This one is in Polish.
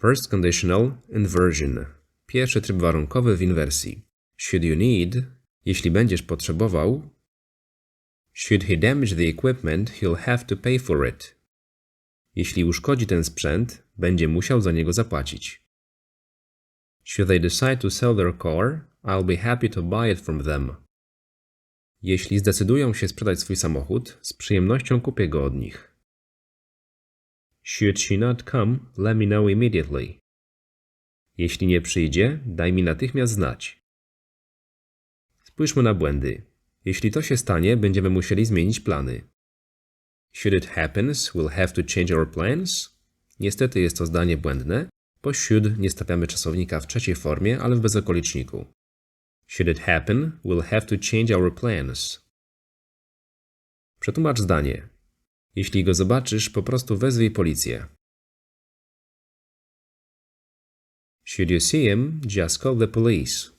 First conditional inversion. Pierwszy tryb warunkowy w inwersji. Should you need, jeśli będziesz potrzebował. Should he damage the equipment, he'll have to pay for it. Jeśli uszkodzi ten sprzęt, będzie musiał za niego zapłacić. Should they decide to sell their car, I'll be happy to buy it from them. Jeśli zdecydują się sprzedać swój samochód, z przyjemnością kupię go od nich. Should she not come, let me know immediately. Jeśli nie przyjdzie, daj mi natychmiast znać. Spójrzmy na błędy. Jeśli to się stanie, będziemy musieli zmienić plany. Should it happens, we'll have to change our plans. Niestety jest to zdanie błędne, bo should nie stawiamy czasownika w trzeciej formie, ale w bezokoliczniku. Should it happen, we'll have to change our plans. Przetłumacz zdanie. Jeśli go zobaczysz, po prostu wezwij policję. Should you see him, just call the police.